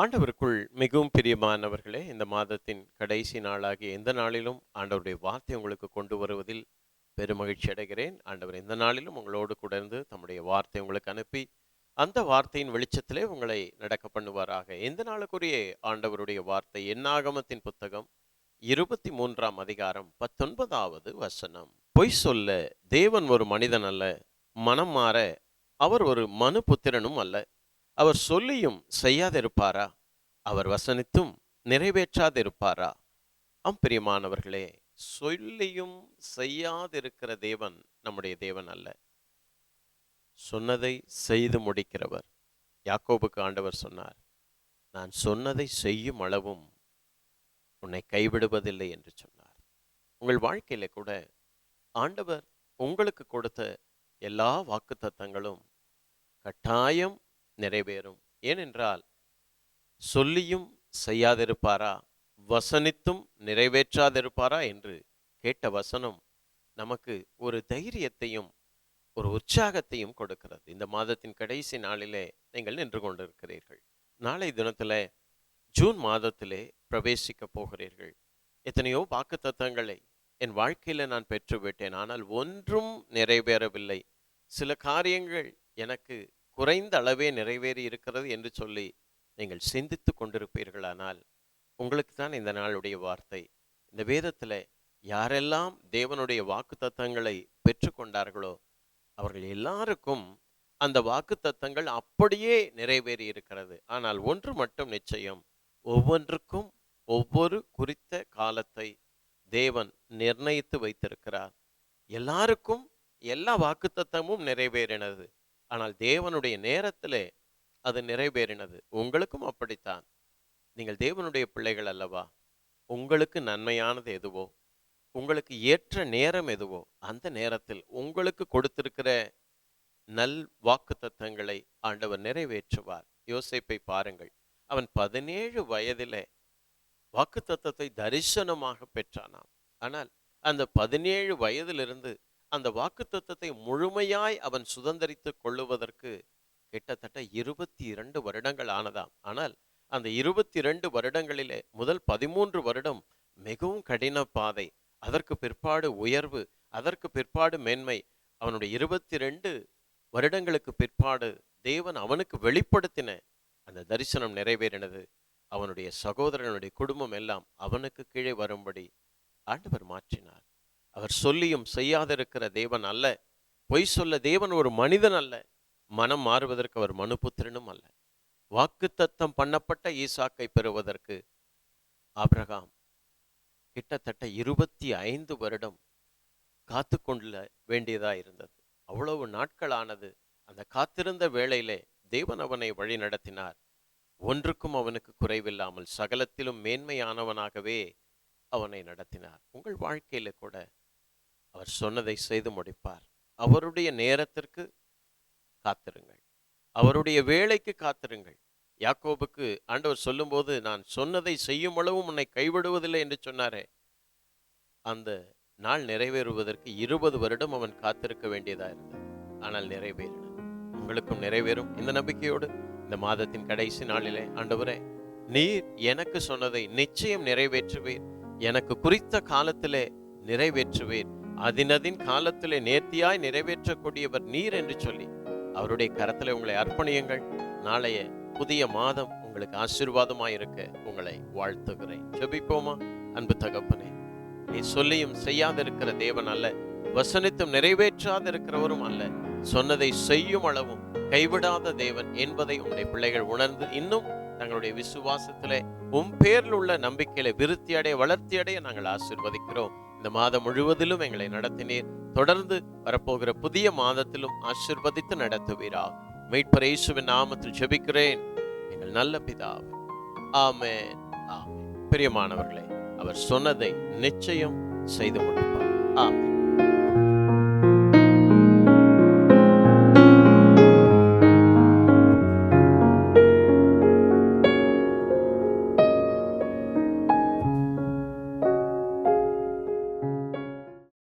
ஆண்டவருக்குள் மிகவும் பிரியமானவர்களே இந்த மாதத்தின் கடைசி நாளாகிய எந்த நாளிலும் ஆண்டவருடைய வார்த்தை உங்களுக்கு கொண்டு வருவதில் பெருமகிழ்ச்சி அடைகிறேன். ஆண்டவர் இந்த நாளிலும் உங்களோடு குடர்ந்து தம்முடைய வார்த்தை உங்களுக்கு அனுப்பி அந்த வார்த்தையின் வெளிச்சத்திலே உங்களை நடக்க பண்ணுவாராக. எந்த நாளுக்குரிய ஆண்டவருடைய வார்த்தை? என்னாகமத்தின் புத்தகம் இருபத்தி மூன்றாம் அதிகாரம் பத்தொன்பதாவது வசனம். பொய் சொல்ல தேவன் ஒரு மனிதன் அல்ல மனம் மாற அவர் ஒரு மனு புத்திரனும் அல்ல. அவர் சொல்லியும் செய்யாதிருப்பாரா? அவர் வசனித்தும் நிறைவேற்றாதிருப்பாரா? ஆம் பிரியமானவர்களே சொல்லியும் செய்யாதிருக்கிற தேவன் நம்முடைய தேவன் அல்ல. சொன்னதை செய்து முடிக்கிறவர். யாக்கோபுக்கு ஆண்டவர் சொன்னார் நான் சொன்னதை செய்யும் அளவும் உன்னை கைவிடுவதில்லை என்று சொன்னார். உங்கள் வாழ்க்கையில கூட ஆண்டவர் உங்களுக்கு கொடுத்த எல்லா வாக்குத்தத்தங்களும் கட்டாயம் நிறைவேறும். ஏனென்றால் சொல்லியும் செய்யாதிருப்பாரா? வசனித்தும் நிறைவேற்றாதிருப்பாரா? என்று கேட்ட வசனம் நமக்கு ஒரு தைரியத்தையும் ஒரு உற்சாகத்தையும் கொடுக்கிறது. இந்த மாதத்தின் கடைசி நாளிலே நீங்கள் நின்று கொண்டிருக்கிறீர்கள். நாளை தினத்துல ஜூன் மாதத்திலே பிரவேசிக்க போகிறீர்கள். எத்தனையோ வாக்குத்தத்தங்களை என் வாழ்க்கையில நான் பெற்றுவிட்டேன். ஆனால் ஒன்றும் நிறைவேறவில்லை. சில காரியங்கள் எனக்கு குறைந்த அளவே நிறைவேறி இருக்கிறது என்று சொல்லி நீங்கள் சிந்தித்து கொண்டிருப்பீர்களானால் உங்களுக்கு தான் இந்த நாளுடைய வார்த்தை. இந்த வேதத்துல யாரெல்லாம் தேவனுடைய வாக்குத்தத்தங்களை பெற்றுக்கொண்டார்களோ அவர்கள் எல்லாருக்கும் அந்த வாக்குத்தத்தங்கள் அப்படியே நிறைவேறி இருக்கிறது. ஆனால் ஒன்று மட்டும் நிச்சயம் ஒவ்வொன்றுக்கும் ஒவ்வொரு குறித்த காலத்தை தேவன் நிர்ணயித்து வைத்திருக்கிறார். எல்லாருக்கும் எல்லா வாக்குத்தத்தமும் நிறைவேறினது. ஆனால் தேவனுடைய நேரத்திலே அது நிறைவேறினது. உங்களுக்கும் அப்படித்தான். நீங்கள் தேவனுடைய பிள்ளைகள் அல்லவா? உங்களுக்கு நன்மையானது எதுவோ? உங்களுக்கு ஏற்ற நேரம் எதுவோ? அந்த நேரத்தில் உங்களுக்கு கொடுத்திருக்கிற நல் வாக்கு தத்தங்களை ஆண்டவர் நிறைவேற்றுவார். யோசிப்பை பாருங்கள். அவன் பதினேழு வயதிலே வாக்குத்தத்தத்தை தரிசனமாக பெற்றானாம். ஆனால் அந்த பதினேழு வயதிலிருந்து அந்த வாக்குத்தத்தத்தை முழுமையாய் அவன் சுதந்திரித்து கொள்ளுவதற்கு கிட்டத்தட்ட இருபத்தி இரண்டு வருடங்கள் ஆனதாம். ஆனால் அந்த இருபத்தி இரண்டு வருடங்களிலே முதல் பதிமூன்று வருடம் மிகவும் கடின பாதை. அதற்கு பிற்பாடு உயர்வு அதற்கு பிற்பாடு மேன்மை. அவனுடைய இருபத்தி ரெண்டு வருடங்களுக்கு பிற்பாடு தேவன் அவனுக்கு வெளிப்படுத்தின அந்த தரிசனம் நிறைவேறினது. அவனுடைய சகோதரனுடைய குடும்பம் எல்லாம் அவனுக்கு கீழே வரும்படி ஆண்டவர் மாற்றினார். அவர் சொல்லியும் செய்யாதிருக்கிற தேவன் அல்ல. பொய் சொல்ல தேவன் ஒரு மனிதன் அல்ல. மனம் மாறுவதற்கு அவர் மனுபுத்திரனும் அல்ல. வாக்குத்தத்தம் பண்ணப்பட்ட ஈசாக்கை பெறுவதற்கு அப்ரகாம் கிட்டத்தட்ட இருபத்தி ஐந்து வருடம் காத்து கொள்ள வேண்டியதா இருந்தது. அவ்வளவு நாட்களானது. அந்த காத்திருந்த வேளையிலே தேவன் அவனை வழி நடத்தினார். ஒன்றுக்கும் அவனுக்கு குறைவில்லாமல் சகலத்திலும் மேன்மையானவனாகவே அவனை நடத்தினார். உங்கள் வாழ்க்கையில கூட அவர் சொன்னதை செய்து முடிப்பார். அவருடைய நேரத்திற்கு காத்திருங்கள். அவருடைய வேலைக்கு காத்திருங்கள். யாக்கோபுக்கு ஆண்டவர் சொல்லும்போது நான் சொன்னதை செய்யும் அளவும் உன்னை கைவிடுவதில்லை என்று சொன்னாரே. அந்த நாள் நிறைவேறுவதற்கு இருபது வருடம் அவன் காத்திருக்க வேண்டியதா இருந்தது. ஆனால் நிறைவேறின. உங்களுக்கும் நிறைவேறும். இந்த நம்பிக்கையோடு இந்த மாதத்தின் கடைசி நாளிலே ஆண்டவரே நீர் எனக்கு சொன்னதை நிச்சயம் நிறைவேற்றுவீர். எனக்கு குறித்த காலத்திலே நிறைவேற்றுவீர். அதினதின் காலத்திலே நேர்த்தியாய் நிறைவேற்றக்கூடியவர் நீர் என்று சொல்லி அவருடைய கரத்தில் உங்களை அர்ப்பணியுங்கள். நாளைய புதிய மாதம் உங்களுக்கு ஆசீர்வாதமாய் இருக்க உங்களை வாழ்த்துகிறேன். ஜெபிப்போமா? அன்பு தகப்பனே நீ சொல்லியும் செய்யாதிருக்கிற தேவன் அல்ல வசனித்தும் நிறைவேற்றாதிருக்கிறவரும் அல்ல சொன்னதை செய்யும் அளவும் கைவிடாத தேவன் என்பதை உங்களுடைய பிள்ளைகள் உணர்ந்து இன்னும் தங்களுடைய விசுவாசத்திலே உன் பேரில் உள்ள நம்பிக்கையில விருத்தி அடைய வளர்த்தி அடைய நாங்கள் ஆசிர்வதிக்கிறோம். இந்த மாதம் முழுவதிலும் எங்களை நடத்தினீர். தொடர்ந்து வரப்போகிற புதிய மாதத்திலும் ஆசிர்வதித்து நடத்துவீரா. மீட்பர் இயேசுவின் நாமத்தில் ஜெபிக்கிறேன். எங்கள் நல்ல பிதாவே. ஆமே ஆமென். பிரியமானவர்களே அவர் சொன்னதை நிச்சயம் செய்து முடிப்பார். ஆமென்.